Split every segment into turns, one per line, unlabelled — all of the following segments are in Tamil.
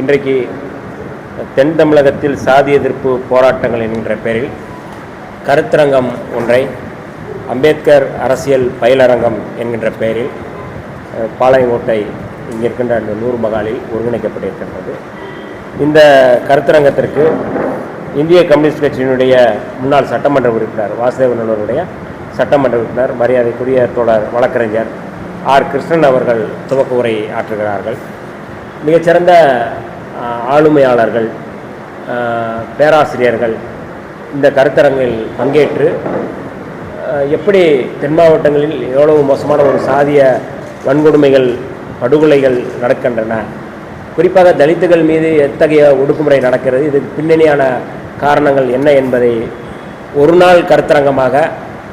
இன்றைக்கு தென் தமிழகத்தில் சாதி எதிர்ப்பு போராட்டங்கள் என்கின்ற பெயரில் கருத்தரங்கம் ஒன்றை அம்பேத்கர் அரசியல் பயிலரங்கம் என்கின்ற பெயரில் பாளையங்கோட்டை இங்கே இருக்கின்ற அந்த நூறு மகாலில் ஒருங்கிணைக்கப்பட்டிருக்கின்றது. இந்த கருத்தரங்கத்திற்கு இந்திய கம்யூனிஸ்ட் கட்சியினுடைய முன்னாள் சட்டமன்ற உறுப்பினர் வாசுதேவன் அவருடைய சட்டமன்ற உறுப்பினர் மரியாதைக்குரிய தொடர் வழக்கறிஞர் ஆர் கிருஷ்ணன் அவர்கள் துவக்க உரை ஆற்றுகிறார்கள். மிகச்சிறந்த ஆளுமையாளர்கள் பேராசிரியர்கள் இந்த கருத்தரங்கில் பங்கேற்று எப்படி தென் மாவட்டங்களில் எவ்வளவு மோசமான ஒரு சாதிய வன்கொடுமைகள் படுகொலைகள் நடக்கின்றன குறிப்பாக தலித்துகள் மீது எத்தகைய ஒடுக்குமுறை நடக்கிறது இதுக்கு பின்னணியான காரணங்கள் என்ன என்பதை ஒரு நாள் கருத்தரங்கமாக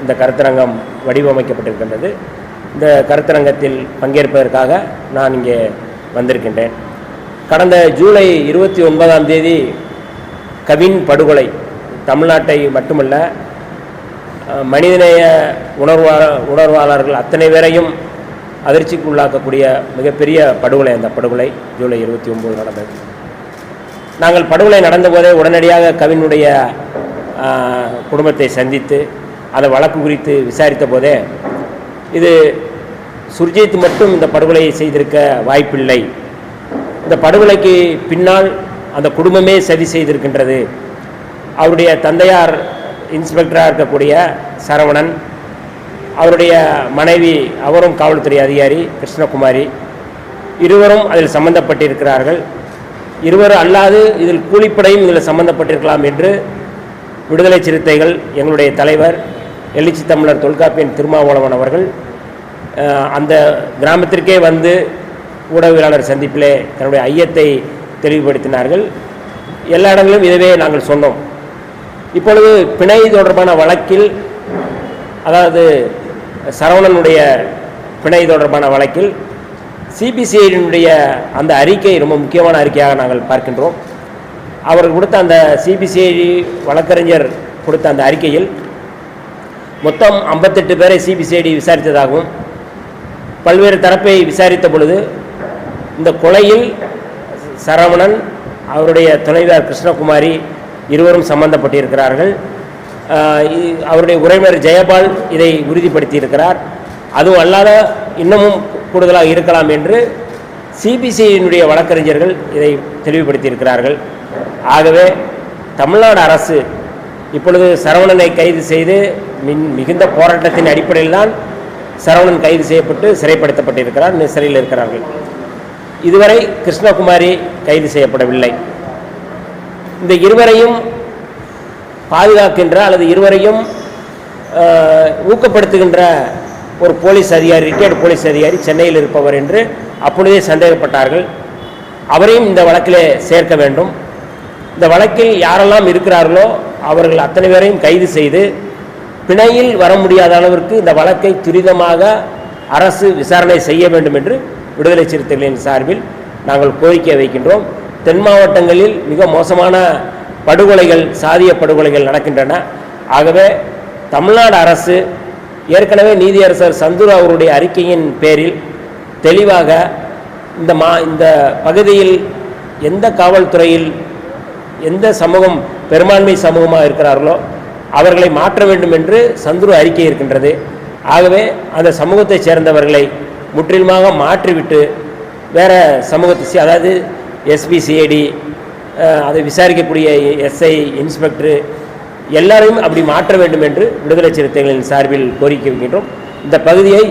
இந்த கருத்தரங்கம் வடிவமைக்கப்பட்டிருக்கின்றது. இந்த கருத்தரங்கத்தில் பங்கேற்பதற்காக நான் இங்கே வந்திருக்கின்றேன். கடந்த ஜூலை இருபத்தி ஒன்பதாம் தேதி கவின் படுகொலை தமிழ்நாட்டை மட்டுமல்ல மனிதநேய உணர்வா உணர்வாளர்கள் அத்தனை பேரையும் அதிர்ச்சிக்கு உள்ளாக்கக்கூடிய மிகப்பெரிய படுகொலை அந்த படுகொலை ஜூலை இருபத்தி ஒம்பது நடந்தது. நாங்கள் படுகொலை நடந்தபோதே உடனடியாக கவினுடைய குடும்பத்தை சந்தித்து அந்த வழக்கு குறித்து விசாரித்த போதே இது சுர்ஜித் மட்டும் இந்த படுகொலையை செய்திருக்க வாய்ப்பில்லை. இந்த படுகொலைக்கு பின்னால் அந்த குடும்பமே சதி செய்திருக்கின்றது. அவருடைய தந்தையார் இன்ஸ்பெக்டராக இருக்கக்கூடிய சரவணன் அவருடைய மனைவி அவரும் காவல்துறை அதிகாரி கிருஷ்ணகுமாரி இருவரும் அதில் சம்பந்தப்பட்டிருக்கிறார்கள். இருவரும் அல்லாது இதில் கூலிப்படையும் இதில் சம்பந்தப்பட்டிருக்கலாம் என்று விடுதலை சிறுத்தைகள் எங்களுடைய தலைவர் எழுச்சி தமிழர் தொல்காப்பியன் திருமாவளவன் அவர்கள் அந்த கிராமத்திற்கே வந்து ஊடகவியலாளர் சந்திப்பிலே தன்னுடைய ஐயத்தை தெளிவுபடுத்தினார்கள். எல்லா இடங்களிலும் இதுவே நாங்கள் சொன்னோம். இப்பொழுது பிணை தொடர்பான வழக்கில் அதாவது சரவணனுடைய பிணை தொடர்பான வழக்கில் சிபிசிஐடியினுடைய அந்த அறிக்கை ரொம்ப முக்கியமான அறிக்கையாக நாங்கள் பார்க்கின்றோம். அவர்கள் கொடுத்த அந்த சிபிசிஐடி வழக்கறிஞர் கொடுத்த அந்த அறிக்கையில் மொத்தம் ஐம்பத்தெட்டு பேரை சிபிசிஐடி விசாரித்ததாகவும் பல்வேறு தரப்பை விசாரித்த பொழுது இந்த கொலையில் சரவணன் அவருடைய துணைவியார் கிருஷ்ணகுமாரி இருவரும் சம்பந்தப்பட்டிருக்கிறார்கள். அவருடைய உறவினர் ஜெயபால் இதை உறுதிப்படுத்தியிருக்கிறார். அதுவும் அல்லாத இன்னமும் கூடுதலாக இருக்கலாம் என்று சிபிசிஐயினுடைய வழக்கறிஞர்கள் இதை தெளிவுபடுத்தியிருக்கிறார்கள். ஆகவே தமிழ்நாடு அரசு இப்பொழுது சரவணனை கைது செய்து மின் மிகுந்த போராட்டத்தின் அடிப்படையில் தான் சரவணன் கைது செய்யப்பட்டு சிறைப்படுத்தப்பட்டிருக்கிறார் சிறையில் இருக்கிறார்கள். இதுவரை கிருஷ்ணகுமாரி கைது செய்யப்படவில்லை. இந்த இருவரையும் பாதுகாக்கின்ற அல்லது இருவரையும் ஊக்கப்படுத்துகின்ற ஒரு போலீஸ் அதிகாரி ரிட்டையர்டு போலீஸ் அதிகாரி சென்னையில் இருப்பவர் என்று அப்பொழுதே சந்தேகப்பட்டார்கள். அவரையும் இந்த வழக்கிலே சேர்க்க வேண்டும். இந்த வழக்கில் யாரெல்லாம் இருக்கிறார்களோ அவர்கள் அத்தனை பேரையும் கைது செய்து பிணையில் வர முடியாத அளவிற்கு இந்த வழக்கை துரிதமாக அரசு விசாரணை செய்ய வேண்டும் என்று விடுதலை சிறுத்தைகளின் சார்பில் நாங்கள் கோரிக்கை வைக்கின்றோம். தென் மாவட்டங்களில் மிக மோசமான படுகொலைகள் சாதிய படுகொலைகள் நடக்கின்றன. ஆகவே தமிழ்நாடு அரசு ஏற்கனவே நீதியரசர் சந்துரு அவருடைய அறிக்கையின் பேரில் தெளிவாக இந்த மா இந்த பகுதியில் எந்த காவல்துறையில் எந்த சமூகம் பெரும்பான்மை சமூகமாக இருக்கிறார்களோ அவர்களை மாற்ற வேண்டும் என்று சந்துரு அறிக்கை இருக்கின்றது. ஆகவே அந்த சமூகத்தைச் சேர்ந்தவர்களை முற்றிலுமாக மாற்றிவிட்டு வேறு சமூகத்தை அதாவது எஸ்பிசிஐடி அதை விசாரிக்கக்கூடிய எஸ்ஐ இன்ஸ்பெக்டரு எல்லாரையும் அப்படி மாற்ற வேண்டும் என்று விடுதலை சிறுத்தைகளின் சார்பில் கோரிக்கை வைக்கின்றோம். இந்த பகுதியை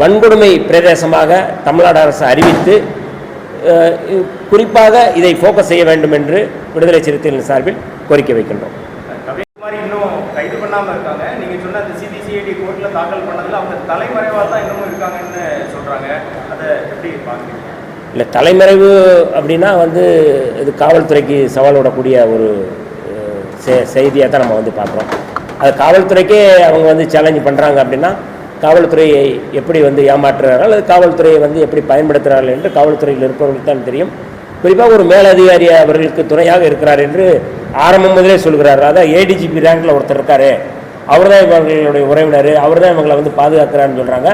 வன்கொடுமை பிரதேசமாக தமிழ்நாடு அரசு அறிவித்து குறிப்பாக இதை ஃபோக்கஸ் செய்ய வேண்டும் என்று விடுதலை சிறுத்தைகளின் சார்பில் கோரிக்கை வைக்கின்றோம்.
இன்னும் கைது பண்ணாமல் இருக்காங்க. நீங்க சொன்ன அந்த சிபிசிஐடி கோர்ட்ல தாக்கல் பண்ணதில் அவங்க தலைமறைவா தான் இன்னமும் இருக்காங்கன்னு அதை எப்படி
இல்லை தலைமறைவு அப்படின்னா வந்து இது காவல்துறைக்கு சவால் விடக்கூடிய ஒரு செ- செய்தியாக தான் நம்ம வந்து பார்க்குறோம். அது காவல்துறைக்கே அவங்க வந்து சேலஞ்ச் பண்ணுறாங்க அப்படின்னா காவல்துறையை எப்படி வந்து ஏமாற்றுறார்கள் அல்லது காவல்துறையை வந்து எப்படி பயன்படுத்துகிறார்கள் என்று காவல்துறையில் இருப்பவர்களுக்கு தான் தெரியும். குறிப்பாக ஒரு மேலதிகாரி அவர்களுக்கு துணையாக இருக்கிறார் என்று ஆரம்பம் முதலே சொல்கிறார். அதான் ஏடிஜிபி ரேங்கில் ஒருத்தர் இருக்காரு. அவர் தான் இவர்களுடைய உறவினர் அவர் தான் இவங்களை வந்து பாதுகாக்கிறான்னு சொல்கிறாங்க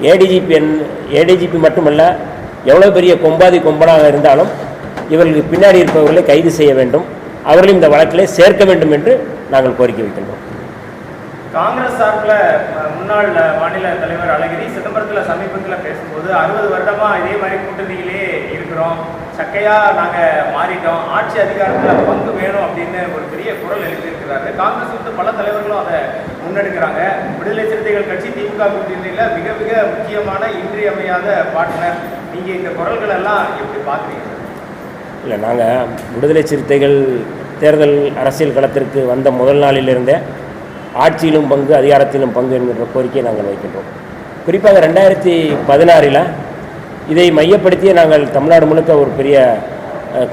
ஏடிஜிபி என் ஏடிஜிபி மட்டுமல்ல எவ்வளோ பெரிய கொம்பாதி கொம்பனாக இருந்தாலும் இவர்களுக்கு பின்னாடி இருப்பவர்களை கைது செய்ய வேண்டும். அவர்களையும் இந்த வழக்கிலே சேர்க்க வேண்டும் என்று நாங்கள் கோரிக்கை வைக்கின்றோம்.
காங்கிரஸ் சார்பில் முன்னாள் மாநில தலைவர் அழகிரி சிதம்பரத்தில் சமீபத்தில் பேசும்போது அறுபது வருடமாக இதே மாதிரி கூட்டணியிலே இருக்கிறோம். சக்கையாக நாங்கள் மாறிட்டோம். ஆட்சி அதிகாரத்தில் பங்கு வேணும் அப்படின்னு ஒரு பெரிய குரல் எழுதியிருக்கிறாரு காங்கிரஸ் வந்து பல தலைவர்களும் அதை முன்னெடுக்கிறாங்க. விடுதலை சிறுத்தைகள் கட்சி திமுக கூட்டணியில் மிக மிக முக்கியமான இன்றியமையாத பார்ட்னர் நீங்கள் இந்த குரல்கள் எல்லாம் எப்படி பார்க்குறீங்க?
இல்லை நாங்கள் விடுதலை சிறுத்தைகள் தேர்தல் அரசியல் களத்திற்கு வந்த முதல் நாளிலிருந்தே ஆட்சியிலும் பங்கு அதிகாரத்திலும் பங்கு என்கின்ற கோரிக்கையை நாங்கள் வைக்கின்றோம். குறிப்பாக ரெண்டாயிரத்தி பதினாறில் இதை மையப்படுத்தியே நாங்கள் தமிழ்நாடு முழுக்க ஒரு பெரிய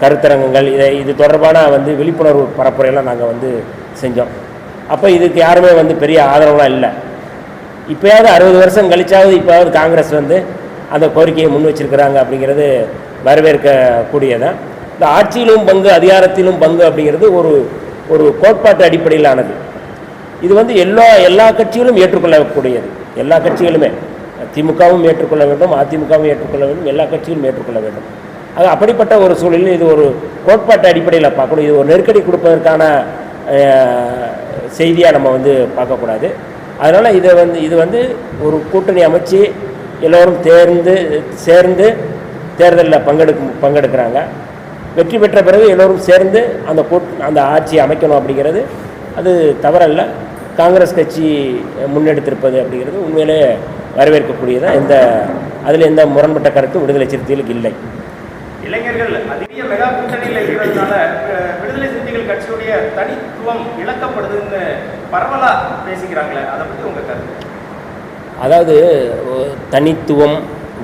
கருத்தரங்கங்கள். இதை இது தொடர்பான வந்து விழிப்புணர்வு பரப்புரையெல்லாம் நாங்கள் வந்து செஞ்சோம். அப்போ இதுக்கு யாருமே வந்து பெரிய ஆதரவுலாம் இல்லை. இப்போயாவது அறுபது வருஷம் கழிச்சாவது இப்போயாவது காங்கிரஸ் வந்து அந்த கோரிக்கையை முன் வச்சிருக்கிறாங்க அப்படிங்கிறது வரவேற்கக்கூடியதான் இந்த ஆட்சியிலும் பங்கு அதிகாரத்திலும் பங்கு அப்படிங்கிறது ஒரு ஒரு கோட்பாட்டு அடிப்படையிலானது. இது வந்து எல்லா எல்லா கட்சிகளும் ஏற்றுக்கொள்ளக்கூடியது. எல்லா கட்சிகளுமே. திமுகவும் ஏற்றுக்கொள்ள வேண்டும் அதிமுகவும் ஏற்றுக்கொள்ள வேண்டும் எல்லா கட்சிகளும் ஏற்றுக்கொள்ள வேண்டும். அது அப்படிப்பட்ட ஒரு சூழலில் இது ஒரு கோட்பாட்டு அடிப்படையில் பார்க்கணும் இது ஒரு நெருக்கடி கொடுப்பதற்கான செய்தியாக நம்ம வந்து பார்க்கக்கூடாது. அதனால் இதை வந்து இது வந்து ஒரு கூட்டணி அமைச்சு எல்லோரும் தேர்ந்து சேர்ந்து தேர்தலில் பங்கெடுக்கும் பங்கெடுக்கிறாங்க. வெற்றி பெற்ற பிறகு எல்லோரும் சேர்ந்து அந்த கூட் அந்த ஆட்சியை அமைக்கணும் அப்படிங்கிறது அது தவறல்ல. காங்கிரஸ் கட்சி முன்னெடுத்திருப்பது அப்படிங்கிறது உண்மையிலே வரவேற்கக்கூடியதான் எந்த அதில் எந்த முரண்பட்ட கருத்து விடுதலை சிறுத்தைகளுக்கு இல்லை.
இளைஞர்கள் அதிக மெகா கூட்டணியில் இருக்கிறதுனால விடுதலை சிறுத்தைகள் கட்சியுடைய தனித்துவம் இழக்கப்படுதுன்னு பரவலா பேசிக்கிறாங்களே அதை பத்தி உங்க கருத்து?
அதாவது தனித்துவம்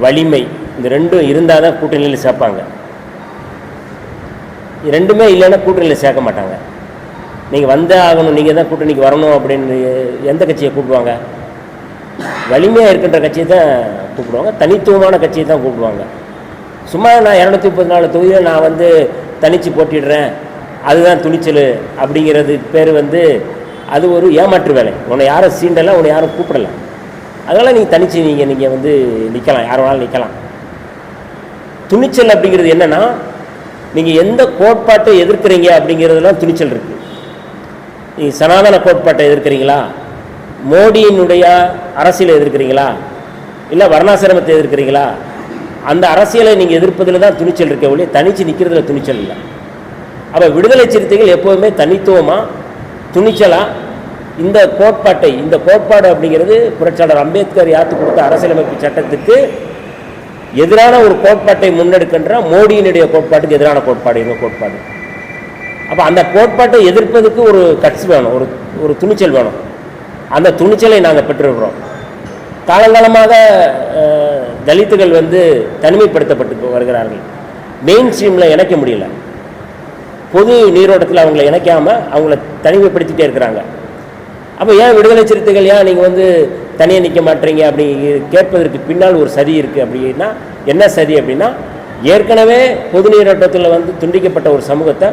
வலிமை இந்த ரெண்டும் இருந்தால் தான் கூட்டணியில் சேர்ப்பாங்க. ரெண்டுமே இல்லைன்னா கூட்டணியில் சேர்க்க மாட்டாங்க. நீங்கள் வந்தே ஆகணும் நீங்கள் தான் கூட்டணிக்கு வரணும் அப்படின்னு எந்த கட்சியை கூப்பிடுவாங்க? வலிமையாக இருக்கின்ற கட்சியை தான் கூப்பிடுவாங்க தனித்துவமான கட்சியை தான் கூப்பிடுவாங்க. சும்மா நான் இரநூத்தி முப்பத்தி நாலு தொகுதியில் நான் வந்து தனித்து போட்டிடுறேன் அதுதான் துணிச்சல் அப்படிங்கிறது பேர் வந்து அது ஒரு ஏமாற்று வேலை. உன்னை யாரும் சீண்டலை உன்னை யாரும் கூப்பிடல. அதனால் நீங்கள் தனித்து நீங்கள் நீங்கள் வந்து நிற்கலாம் யார் வேணாலும் நிற்கலாம் துணிச்சல் அப்படிங்கிறது என்னென்னா நீங்கள் எந்த கோட்பாட்டை எதிர்க்கிறீங்க அப்படிங்கிறதுலாம் துணிச்சல் இருக்குது நீங்கள் சனாதன கோட்பாட்டை எதிர்க்கிறீங்களா? மோடியினுடைய அரசியலை எதிர்க்கிறீங்களா? இல்லை வர்ணாசிரமத்தை எதிர்க்கிறீங்களா? அந்த அரசியலை நீங்கள் எதிர்ப்பதில் தான் துணிச்சல் இருக்க ஒழிய தனிச்சு நிற்கிறதுல துணிச்சல் இல்லை. அப்போ விடுதலை சிறுத்தைகள் எப்போதுமே தனித்துவமாக துணிச்சலாக இந்த கோட்பாட்டை இந்த கோட்பாடு அப்படிங்கிறது புரட்சியாளர் அம்பேத்கர் யாத்து கொடுத்த அரசியலமைப்பு சட்டத்துக்கு எதிரான ஒரு கோட்பாட்டை முன்னெடுக்கின்ற மோடியினுடைய கோட்பாட்டுக்கு எதிரான கோட்பாடு எங்கள் கோட்பாடு. அப்போ அந்த கோட்பாட்டை எதிர்ப்பதுக்கு ஒரு கட்சி வேணும் ஒரு ஒரு துணிச்சல் வேணும். அந்த துணிச்சலை நாங்கள் பெற்றிருக்கிறோம். காலங்காலமாக தலித்துகள் வந்து தனிமைப்படுத்தப்பட்டு வருகிறார்கள். மெயின் ஸ்ட்ரீமில் இணைக்க முடியல. பொது நீரோட்டத்தில் அவங்கள இணைக்காமல் அவங்கள தனிமைப்படுத்திட்டே இருக்கிறாங்க. அப்போ ஏன் விடுதலை சிறுத்தைகள் ஏன் நீங்கள் வந்து தனியாக நிற்க மாட்டீங்க அப்படி கேட்பதற்கு பின்னால் ஒரு சதி இருக்குது அப்படின்னா என்ன சதி அப்படின்னா ஏற்கனவே பொது நீரோட்டத்தில் வந்து துண்டிக்கப்பட்ட ஒரு சமூகத்தை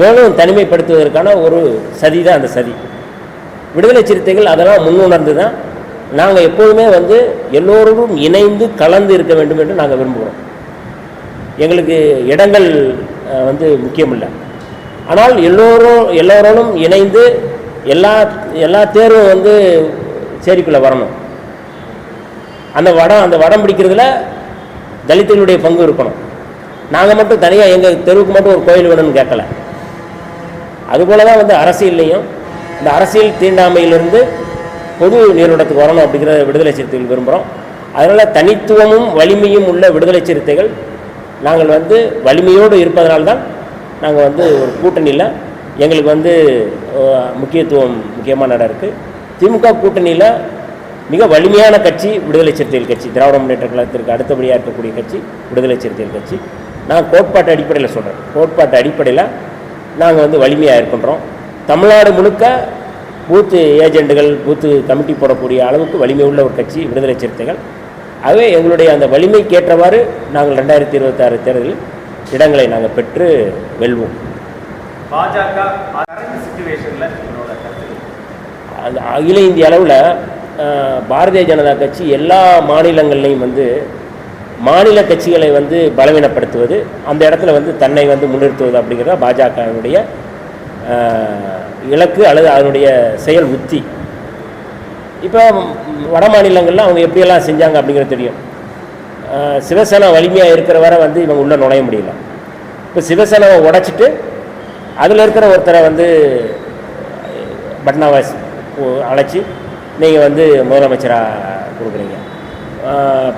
மேலும் தனிமைப்படுத்துவதற்கான ஒரு சதி தான் அந்த சதி. விடுதலை சிறுத்தைகள் அதெல்லாம் முன்னுணர்ந்து தான் நாங்கள் எப்போதுமே வந்து எல்லோரும் இணைந்து கலந்து இருக்க வேண்டும் என்று நாங்கள் விரும்புகிறோம். எங்களுக்கு இடங்கள் வந்து முக்கியமில்லை. ஆனால் எல்லோரும் எல்லோரோடும் இணைந்து எல்லா எல்லா தேர்வும் வந்து சேரிக்குள்ளே வரணும். அந்த வடம் அந்த வடம் பிடிக்கிறதுல தலித்துகளுடைய பங்கு இருக்கணும். நாங்கள் மட்டும் தனியாக எங்கள் தெருவுக்கு மட்டும் ஒரு கோயில் வேணும்னு கேட்கல. அதுபோல தான் வந்து அரசியல்லையும் இந்த அரசியல் தீண்டாமையிலிருந்து பொது நீரோட்டத்துக்கு வரணும் அப்படிங்கிற விடுதலை சிறுத்தைகள் விரும்புகிறோம் அதனால் தனித்துவமும் வலிமையும் உள்ள விடுதலை சிறுத்தைகள் நாங்கள் வந்து வலிமையோடு இருப்பதனால்தான் நாங்கள் வந்து ஒரு கூட்டணியில் எங்களுக்கு வந்து முக்கியத்துவம் முக்கியமான இடம் இருக்குது திமுக கூட்டணியில் மிக வலிமையான கட்சி விடுதலை சிறுத்தைகள் கட்சி திராவிட முன்னேற்ற கழகத்திற்கு அடுத்தபடியாக இருக்கக்கூடிய கட்சி விடுதலை சிறுத்தைகள் கட்சி. நான் கோட்பாட்டு அடிப்படையில் சொல்கிறேன் கோட்பாட்டு அடிப்படையில் நாங்கள் வந்து வலிமையாக இருக்கின்றோம் தமிழ்நாடு முழுக்க பூத்து ஏஜெண்டுகள் பூத்து கமிட்டி போடக்கூடிய அளவுக்கு வலிமை உள்ள ஒரு கட்சி விடுதலை சிறுத்தைகள். ஆகவே எங்களுடைய அந்த வலிமைக்கேற்றவாறு நாங்கள் ரெண்டாயிரத்தி இருபத்தாறு தேர்தலில் இடங்களை நாங்கள் பெற்று வெல்வோம்.
பாஜக
அது அகில இந்திய அளவில் பாரதிய ஜனதா கட்சி எல்லா மாநிலங்கள்லையும் வந்து மாநில கட்சிகளை வந்து பலவீனப்படுத்துவது அந்த இடத்துல வந்து தன்னை வந்து முன்னிறுத்துவது அப்படிங்கிறத பாஜகவினுடைய இலக்கு அல்லது அதனுடைய செயல் உத்தி. இப்போ வட மாநிலங்களில் அவங்க எப்படியெல்லாம் செஞ்சாங்க அப்படிங்கிறது தெரியும். சிவசேனா வலிமையாக இருக்கிற வரை வந்து இவங்க உள்ளே நுழைய முடியல. இப்போ சிவசேனாவை உடைச்சிட்டு அதில் இருக்கிற ஒருத்தரை வந்து பட்னாவாஸ் அழைச்சி நீங்கள் வந்து முதலமைச்சராக கொடுக்குறீங்க. ஆஹ்,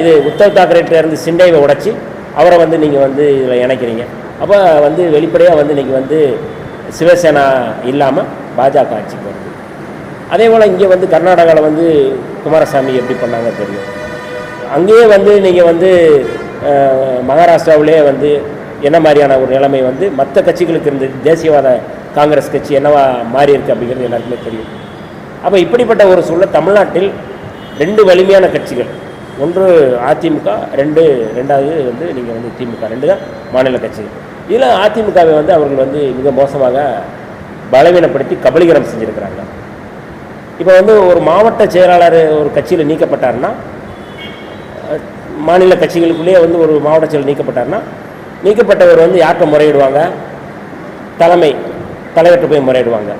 இது உத்தவ் தாக்கரேட்ட இருந்து சிண்டைவை உடைச்சி அவரை வந்து நீங்கள் வந்து இதில் இணைக்கிறீங்க. அப்போ வந்து வெளிப்படையாக வந்து இன்றைக்கி வந்து சிவசேனா இல்லாமல் பாஜக ஆட்சிக்கு வருது அதே போல் இங்கே வந்து கர்நாடகாவில் வந்து குமாரசாமி எப்படி பண்ணாங்க தெரியும். அங்கேயே வந்து நீங்கள் வந்து மகாராஷ்டிராவிலே வந்து என்ன மாதிரியான ஒரு நிலைமை வந்து மற்ற கட்சிகளுக்கு இருந்து தேசியவாத காங்கிரஸ் கட்சி என்னவா மாறிருக்கு அப்படிங்கிறது எல்லாருக்குமே தெரியும். அப்போ இப்படிப்பட்ட ஒரு சூழல் தமிழ்நாட்டில் ரெண்டு வலிமையான கட்சிகள். ஒன்று அதிமுக ரெண்டு ரெண்டாவது வந்து நீங்கள் வந்து திமுக. ரெண்டு தான் மாநில கட்சிகள் இதில் அதிமுகவை வந்து அவர்கள் வந்து மிக மோசமாக பலவீனப்படுத்தி கபலீகரம் செஞ்சுருக்கிறாங்க. இப்போ வந்து ஒரு மாவட்ட செயலாளர் ஒரு கட்சியில் நீக்கப்பட்டார்னா மாநில கட்சிகளுக்குள்ளேயே வந்து ஒரு மாவட்ட செயலர் நீக்கப்பட்டாருன்னா நீக்கப்பட்டவர் வந்து யார்கிட்ட முறையிடுவாங்க? தலைமை தலைவர்கிட்ட போய் முறையிடுவாங்க.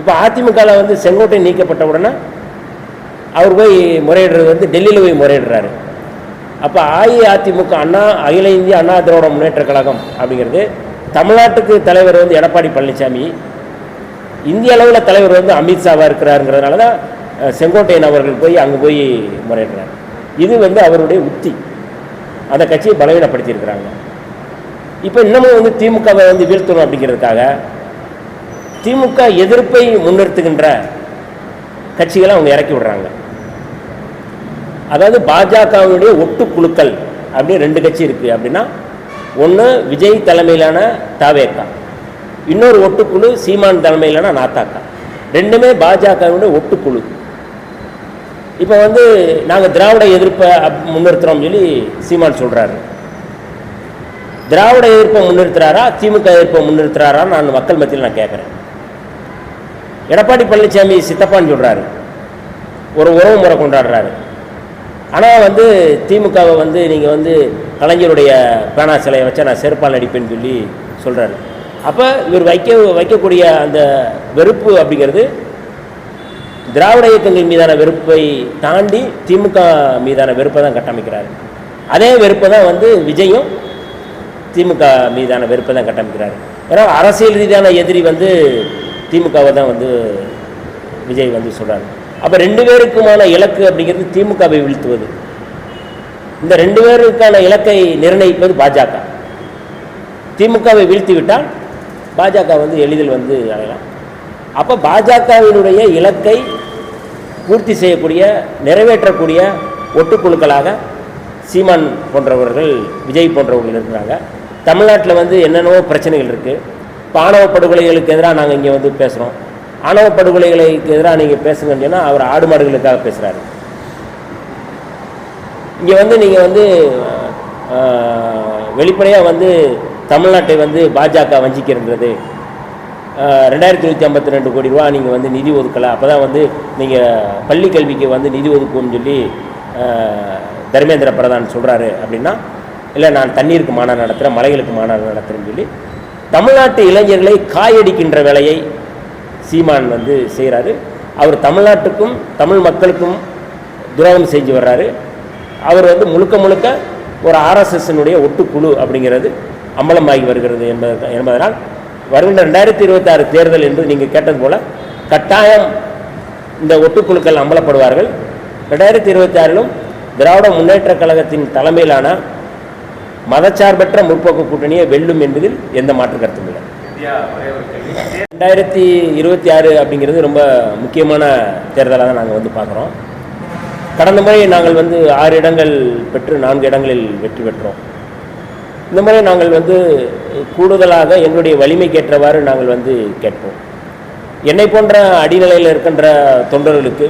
இப்போ அதிமுகவில் வந்து செங்கோட்டை நீக்கப்பட்ட உடனே அவர் போய் முறையிடுறது வந்து டெல்லியில் போய் முறையிடுறாரு. அப்போ அஇஅதிமுக அண்ணா அகில இந்திய அண்ணா திராவிட முன்னேற்ற கழகம் அப்படிங்கிறது தமிழ்நாட்டுக்கு தலைவர் வந்து எடப்பாடி பழனிசாமி இந்திய அளவில் தலைவர் வந்து அமித்ஷாவாக இருக்கிறாருங்கிறதுனால தான் செங்கோட்டையன் அவர்கள் போய் அங்கே போய் முறையிடுறார். இது வந்து அவருடைய உத்தி. அந்த கட்சியை பலவீனப்படுத்தியிருக்கிறாங்க. இப்போ இன்னமும் வந்து திமுகவை வந்து வீழ்த்தணும் அப்படிங்கிறதுக்காக திமுக எதிர்ப்பை முன்னிறுத்துகின்ற கட்சிகளை அவங்க இறக்கி விடுறாங்க. அதாவது பாஜகவினுடைய ஒட்டுக்குழுக்கள் அப்படின்னு ரெண்டு கட்சி இருக்குது அப்படின்னா ஒன்று விஜய் தலைமையிலான தாவேக்கா இன்னொரு ஒட்டுக்குழு சீமான் தலைமையிலான நாத்தாக்கா. ரெண்டுமே பாஜகவினுடைய ஒட்டுக்குழு இப்போ வந்து நாங்கள் திராவிட எதிர்ப்பை அப்- முன்னிறுத்துறோம்னு சொல்லி சீமான் சொல்கிறாரு திராவிட எதிர்ப்பை முன்னிறுத்துறாரா திமுக எதிர்ப்பை முன்னிறுத்துறாரா நான் மக்கள் மத்தியில் நான் கேட்குறேன் எடப்பாடி பழனிசாமி சித்தப்பான்னு சொல்கிறாரு ஒரு உறவு முறை கொண்டாடுறாரு. ஆனால் வந்து திமுகவை வந்து நீங்கள் வந்து கலைஞருடைய பேனா சிலையை வச்சா நான் செருப்பால் அடிப்பேன்னு சொல்லி சொல்கிறாரு அப்போ இவர் வைக்க வைக்கக்கூடிய அந்த வெறுப்பு அப்படிங்கிறது திராவிட இயக்கங்கள் மீதான வெறுப்பை தாண்டி திமுக மீதான வெறுப்பை தான் கட்டமைக்கிறாரு. அதே வெறுப்பை தான் வந்து விஜயும் திமுக மீதான வெறுப்பை தான் கட்டமைக்கிறாரு. ஏன்னா அரசியல் ரீதியான எதிரி வந்து திமுகவை தான் வந்து விஜய் வந்து சொல்கிறாரு அப்போ ரெண்டு பேருக்குமான இலக்கு அப்படிங்கிறது திமுகவை வீழ்த்துவது. இந்த ரெண்டு பேருக்கான இலக்கை நிர்ணயிப்பது பாஜக. திமுகவை வீழ்த்தி விட்டால் பாஜக வந்து எளிதில் வந்து அடையலாம். அப்போ பாஜகவினுடைய இலக்கை பூர்த்தி செய்யக்கூடிய நிறைவேற்றக்கூடிய ஒட்டுக்குழுக்களாக சீமான் போன்றவர்கள் விஜய் போன்றவர்கள் இருக்கிறாங்க. தமிழ்நாட்டில் வந்து என்னென்னவோ பிரச்சனைகள் இருக்குது இப்போ ஆணவ படுகொலைகளுக்கு எதிராக நாங்கள் இங்கே வந்து பேசுகிறோம் ஆணவ படுகொலைகளுக்கு எதிராக நீங்கள் பேசுங்கன்னு சொன்னால் அவர் ஆடு மாடுகளுக்காக பேசுகிறாரு இங்கே வந்து நீங்கள் வந்து வெளிப்படையாக வந்து தமிழ்நாட்டை வந்து பாஜக வஞ்சிக்கிறது ரெண்டாயிரத்தி நூற்றி ஐம்பத்தி ரெண்டு கோடி ரூபா நீங்கள் வந்து நிதி ஒதுக்கலை அப்போ தான் வந்து நீங்கள் பள்ளி கல்விக்கு வந்து நிதி ஒதுக்குவோம்னு சொல்லி தர்மேந்திர பிரதான் சொல்கிறாரு அப்படின்னா இல்லை நான் தண்ணீருக்கு மாநாடு நடத்துகிறேன் மலைகளுக்கு மாநாடு நடத்துகிறேன்னு சொல்லி தமிழ்நாட்டு இளைஞர்களை காயடிக்கின்ற வேலையை சீமான் வந்து செய்கிறாரு அவர் தமிழ்நாட்டுக்கும் தமிழ் மக்களுக்கும் துரோகம் செஞ்சு வர்றாரு. அவர் வந்து முழுக்க முழுக்க ஒரு ஆர்எஸ்எஸ்னுடைய ஒட்டுக்குழு அப்படிங்கிறது அம்பலமாகி வருகிறது என்பது என்பதனால் வருகின்ற ரெண்டாயிரத்தி இருபத்தாறு தேர்தல் என்று நீங்கள் கேட்டது போல கட்டாயம் இந்த ஒட்டுக்குழுக்கள் அம்பலப்படுவார்கள். ரெண்டாயிரத்தி இருபத்தி ஆறிலும் திராவிட முன்னேற்றக் கழகத்தின் தலைமையிலான மதச்சார்பற்ற முற்போக்கு கூட்டணியை வெல்லும் என்பதில் எந்த மாற்று ரெண்டாயிரத்தி இருபத்தி ஆறு அப்படிங்கிறது ரொம்ப முக்கியமான தேர்தலாக தான் நாங்கள் வந்து பார்க்குறோம். கடந்த முறை நாங்கள் வந்து ஆறு இடங்கள் பெற்று நான்கு இடங்களில் வெற்றி பெற்றோம். இந்த முறை நாங்கள் வந்து கூடுதலாக எங்களுடைய வலிமைக்கேற்றவாறு நாங்கள் வந்து கேட்போம். என்னை போன்ற அடிநிலையில் இருக்கின்ற தொண்டர்களுக்கு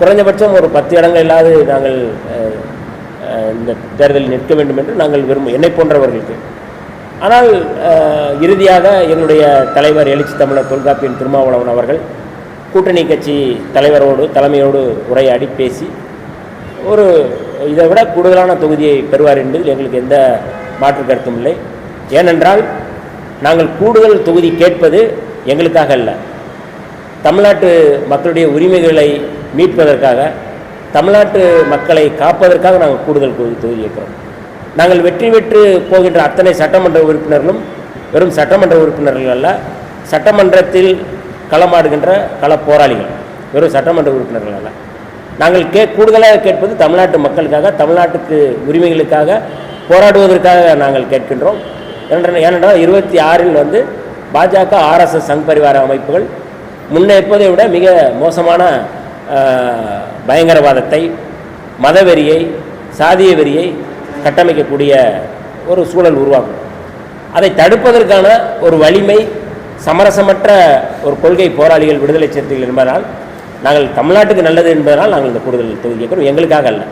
குறைஞ்சபட்சம் ஒரு பத்து இடங்களிலாவது நாங்கள் இந்த தேர்தலில் நிற்க வேண்டும் என்று நாங்கள் விரும்பும் என்னை போன்றவர்களுக்கு. ஆனால் இறுதியாக என்னுடைய தலைவர் எழுச்சி தமிழர் தொல்காப்பியன் திருமாவளவன் அவர்கள் கூட்டணி கட்சி தலைவரோடு தலைமையோடு உரையாடி பேசி ஒரு இதை விட கூடுதலான தொகுதியை பெறுவார் என்பதில் எங்களுக்கு எந்த மாற்று கருத்தும் இல்லை. ஏனென்றால் நாங்கள் கூடுதல் தொகுதி கேட்பது எங்களுக்காக அல்ல. தமிழ்நாட்டு மக்களுடைய உரிமைகளை மீட்பதற்காக தமிழ்நாட்டு மக்களை காப்பதற்காக நாங்கள் கூடுதல் தொகுதி தொகுதி கேட்கிறோம். நாங்கள் வெற்றி பெற்று போகின்ற அத்தனை சட்டமன்ற உறுப்பினர்களும் வெறும் சட்டமன்ற உறுப்பினர்கள் அல்ல சட்டமன்றத்தில் களமாடுகின்ற கள போராளிகள் வெறும் சட்டமன்ற உறுப்பினர்கள் அல்ல. நாங்கள் கே கூடுதலாக கேட்பது தமிழ்நாட்டு மக்களுக்காக தமிழ்நாட்டுக்கு உரிமைகளுக்காக போராடுவதற்காக நாங்கள் கேட்கின்றோம். ஏனென்றால் ஏனென்றால் இருபத்தி ஆறில் வந்து பாஜக ஆர்எஸ்எஸ் சங் பரிவார அமைப்புகள் முன்ன எப்போதை விட மிக மோசமான பயங்கரவாதத்தை மதவெறியை சாதிய வெறியை கட்டமைக்கக்கூடிய ஒரு சூழல் உருவாகும். அதை தடுப்பதற்கான ஒரு வலிமை சமரசமற்ற ஒரு கொள்கை போராளிகள் விடுதலை சிறுத்தைகள் என்பதனால் நாங்கள் தமிழ்நாட்டுக்கு நல்லது என்பதனால் நாங்கள் இந்த கூடுதல் தொகுதி எங்களுக்காக அல்ல.